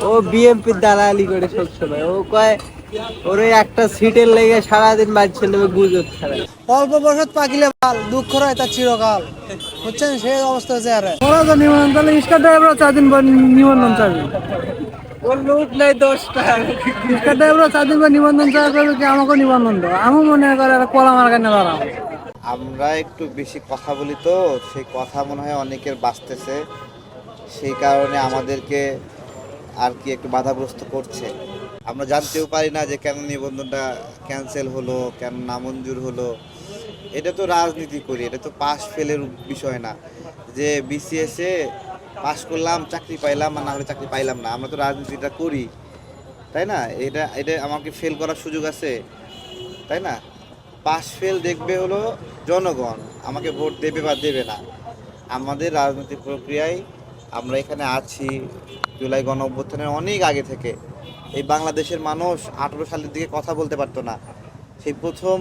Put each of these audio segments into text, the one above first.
ও বিএমপির দালালি করে সবসময়। ও কয় ওর ওই একটা সিটের লেগে সারাদিন বাজছে নেবে গুজব ছাড়া অল্প বয়সত পাকিলে ভালো দুঃখ রয় তার চিরকাল। বুঝছেন? সেই অবস্থা হচ্ছে আরে। ওরা তো নিবন্ধন তাহলে ইস্কার ড্রাইভার চার দিন পর নিবন্ধন চাবি। ওর লোক নাই দশটা। ইস্কার ড্রাইভার চার দিন পর নিবন্ধন চাওয়া করবে কি আমাকেও নিবন্ধন দেবো? আমি মনে করে কলা মার কাছে দাঁড়াও আমরা একটু বেশি কথা বলি তো সেই কথা মনে হয় অনেকের বাঁচতেছে। সেই কারণে আমাদেরকে আর কি একটু বাধাগ্রস্ত করছে। আমরা জানতেও পারি না যে কেন নিবন্ধনটা ক্যান্সেল হলো, কেন নামঞ্জুর হলো। এটা তো রাজনীতি করি, এটা তো পাস ফেলের বিষয় না। যে বিসিএসে পাস করলাম, চাকরি পাইলাম, আর না হলে চাকরি পাইলাম না। আমরা তো রাজনীতিটা করি। তাই না? এটা এটা আমাকে ফেল করার সুযোগ আছে। তাই না? পাস ফেল দেখবে হলো জনগণ। আমাকে ভোট দেবে বা দেবে না। আমাদের রাজনৈতিক প্রক্রিয়ায় আমরা এখানে আছি জুলাই গণ অভ্যুত্থানের অনেক আগে থেকে। এই বাংলাদেশের মানুষ আঠেরো সালের দিকে কথা বলতে পারতো না। সেই প্রথম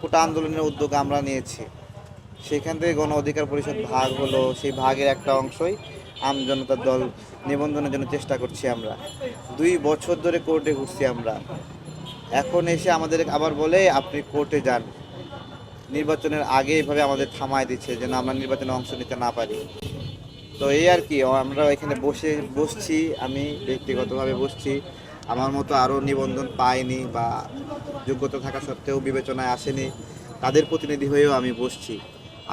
কোটা আন্দোলনের উদ্যোগ আমরা নিয়েছি। সেখান থেকে গণ অধিকার পরিষদ ভাগ হলো, সেই ভাগের একটা অংশই আম জনতার দল নিবন্ধনের জন্য চেষ্টা করছি আমরা। দুই বছর ধরে কোর্টে ঘুরছি আমরা। এখন এসে আমাদের আবার বলে, আপনি কোর্টে যান। নির্বাচনের আগে এভাবে আমাদের থামায় দিচ্ছে যেন আমরা নির্বাচনে অংশ নিতে না পারি। তো এই আর কি, আমরা এখানে বসে বসছি, আমি ব্যক্তিগতভাবে বসছি। আমার মতো আরও নিবন্ধন পাইনি বা যোগ্যতা থাকা সত্ত্বেও বিবেচনায় আসেনি। তাদের প্রতিনিধি হয়েও আমি বসছি।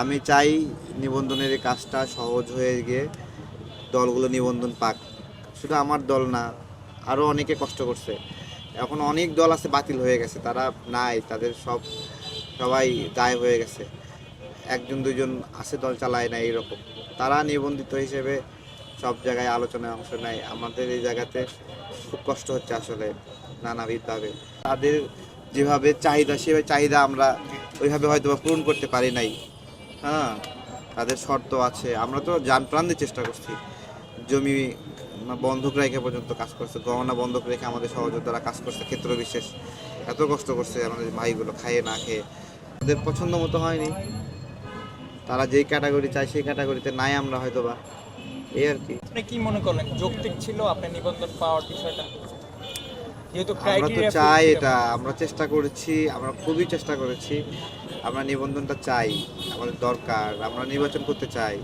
আমি চাই নিবন্ধনের কাজটা সহজ হয়ে গিয়ে দলগুলো নিবন্ধন পাক। শুধু আমার দল না, আরও অনেকে কষ্ট করছে। এখন অনেক দল আছে বাতিল হয়ে গেছে, তারা নাই, তাদের সব সবাই গায়ে হয়ে গেছে। একজন দুজন আছে দল চালায় না এইরকম। তারা নিবন্ধিত হিসেবে সব জায়গায় আলোচনায় অংশ নেয়। আমাদের এই জায়গাতে খুব কষ্ট হচ্ছে আসলে নানাবিধভাবে। তাদের যেভাবে চাহিদা, সেভাবে চাহিদা আমরা ওইভাবে হয়তো পূরণ করতে পারি নাই। হ্যাঁ তাদের শর্ত আছে। আমরা তো যান প্রাণ দিয়ে চেষ্টা করছি। জমি বন্ধক রেখে পর্যন্ত কাজ করছে, গহনা বন্ধক রেখে আমাদের সহযোদ্ধারা কাজ করছে, ক্ষেত্র বিশেষ। এত কষ্ট করছে আমাদের ভাইগুলো, খাইয়ে না খেয়ে। ওদের পছন্দ মতো হয়নি। তারা যেই ক্যাটাগরি চায় সেই ক্যাটাগরিতে নাই আমরা হয়তো বা এই আর কি। আপনি কি মনে করলেন? যৌক্তিক ছিল আপনার নিবন্ধন পাওয়ার বিষয়টা? যেহেতু আমরা তো চাই এটা। আমরা চেষ্টা করেছি আমরা খুবই চেষ্টা করেছি। আমরা নিবন্ধনটা চাই আমাদের দরকার আমরা নির্বাচন করতে চাই।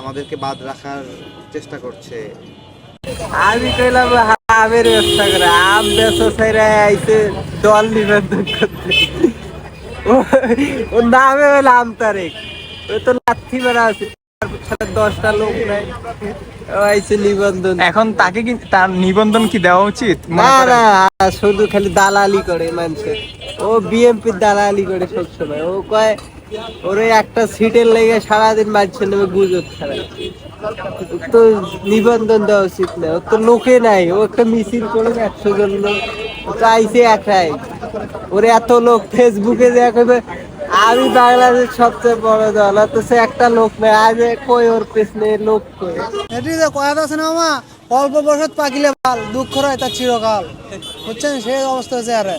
আমাদেরকে বাদ রাখার চেষ্টা করছে। আমি কইলাম আমের ব্যবসা করে আম ব্যবসা ছাইরা আইছে দল নিবন্ধন করতে। ওর নামে হলো ওই তো লাথি মারা আছে। দশটা লোক নাই। ও আইছে নিবন্ধন। এখন তাকে কি তার নিবন্ধন কি দেওয়া উচিত? না না শুধু খালি দালালি করে মানুষের ও দালালি করে সবসময়। ও কয় ওর একটা সিটের লেগে সারাদিন বাজছে নেবে গুজব ছাড়া তো নিবন্ধন দেওয়া উচিত না। ওর তো লোকে নাই। ও একটা মিছিল করে একশো জন লোক। আইসে একাই। ওর এত লোক ফেসবুকে দেয়া করবে আমি বাংলাদেশ সবচেয়ে বড় দল অথচ একটা লোক নাই। আজ কই ওর পেছনে লোক কই? এটি যে কয়াত আছে না মামা অল্প বয়সত পাকিলে ভালো দুঃখ রয় তার চিরকাল। বুঝছেন? সেই অবস্থা হচ্ছে আরে।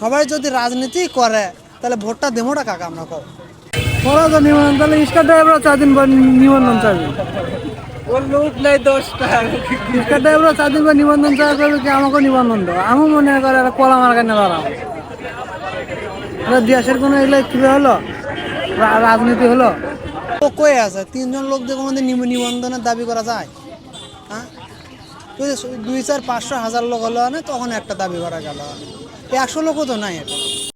সবাই যদি রাজনীতি করে তাহলে ভোটটা দেবোটা কাকা আমরা তো নিবন্ধন তাহলে ইস্কার ড্রাইভার চার দিন নিবন্ধন চাবি চার দিন পর নিবন্ধন চাওয়া করবে কি আমাকেও নিবন্ধন দেবো? আমি মনে করে একটা কলা মার কাছে দাঁড়াও দেশের কোনো এগুলো কি হলো? রাজনীতি হলো? ও কই আছে? তিনজন লোক দিয়ে কোনোদিন নিব- নিবন্ধনের দাবি করা যায়? হ্যাঁ? তুই দুই চার পাঁচশো হাজার লোক হলো না তখন একটা দাবি করা গেল। একশো লোকও তো নাই এটা।